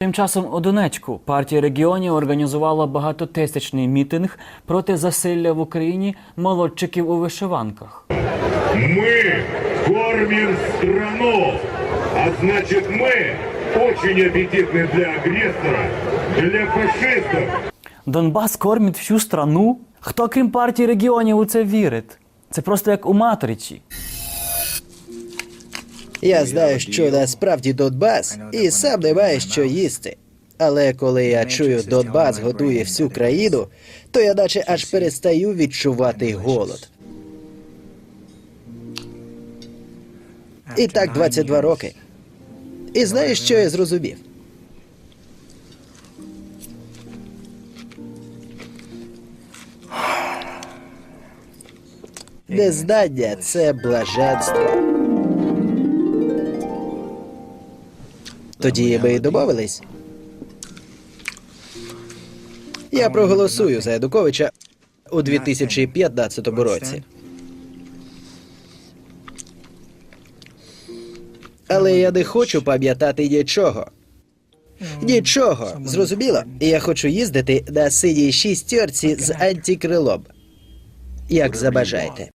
Тим часом у Донецьку партія регіонів організувала багатотисячний мітинг проти засилля в Україні молодчиків у вишиванках. Мы кормим страну, а значит мы очень аппетитны для агрессора, для фашистов. Донбас кормить всю страну. Хто крім партії регіонів у це вірить? Це просто як у матричі. Я знаю, що насправді Донбас, і сам не має що їсти. Але коли я чую Донбас годує всю країну, то я наче аж перестаю відчувати голод. І так 22 роки. І знаєш, що я зрозумів? Незнання це блаженство. Тоді й домовились. Я проголосую за Ядуковича у 2015 році. Але я не хочу пам'ятати нічого. Нічого, зрозуміло? Я хочу їздити на синій шістерці з антикрилом. Як забажаєте.